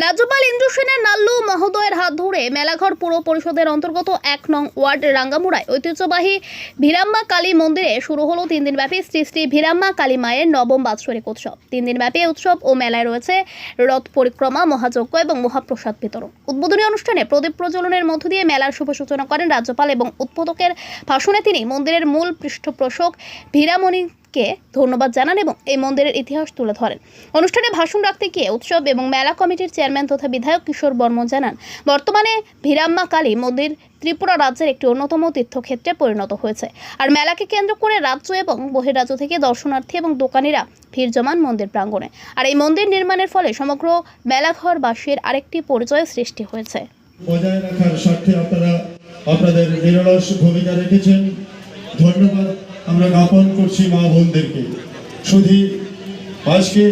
রাজ্যপাল ইন্দ্র সেনের নাল্লু মহোদয়ের হাত ধরে মেলাঘর পুর পরিষদের অন্তর্গত এক নং ওয়ার্ড রাঙ্গামুড়ায় ঐতিহ্যবাহী ভিরাম্মা কালী মন্দিরে শুরু হলো তিন দিনব্যাপী শ্রী শ্রী ভিরাম্মা কালী মায়ের নবম বাৎসরিক উৎসব। তিন দিনব্যাপী উৎসব ও মেলায় রয়েছে রথ পরিক্রমা, মহাযজ্ঞ এবং মহাপ্রসাদ বিতরণ। উদ্বোধনী অনুষ্ঠানে প্রদীপ প্রজ্বলনের মধ্য দিয়ে মেলার শুভ সূচনা করেন রাজ্যপাল এবং উদ্বোধকের ভাষণে তিনি মন্দিরের মূল পৃষ্ঠপোষক ভীরামণি কে ধন্যবাদ জানান এবং এই মন্দিরের ইতিহাস তুলে ধরেন। অনুষ্ঠানে ভাষণ রাখতে গিয়ে উৎসব এবং মেলা কমিটির চেয়ারম্যান তথা বিধায়ক কিশোর বর্মন জানান, বর্তমানে ভিরাম্মা কালী মন্দির ত্রিপুরা রাজ্যের একটি অন্যতম তীর্থক্ষেত্রে পরিণত হয়েছে। আর মেলাকে কেন্দ্র করে রাজ্য এবং বহিরাজ্য থেকে দর্শনার্থী এবং দোকানিরা ভিড় জমান মন্দির প্রাঙ্গণে। আর এই মন্দির নির্মাণের ফলে সমগ্র মেলাঘরবাসীর আরেকটি পরিচয় সৃষ্টি হয়েছে। বজায় রাখার স্বার্থে আপনারা আপনাদের নিরলস ভূমিকা রেখেছেন। ধন্যবাদ। আমরা জ্ঞাপন করছি মা বোনদেরকে। শুধু আজকে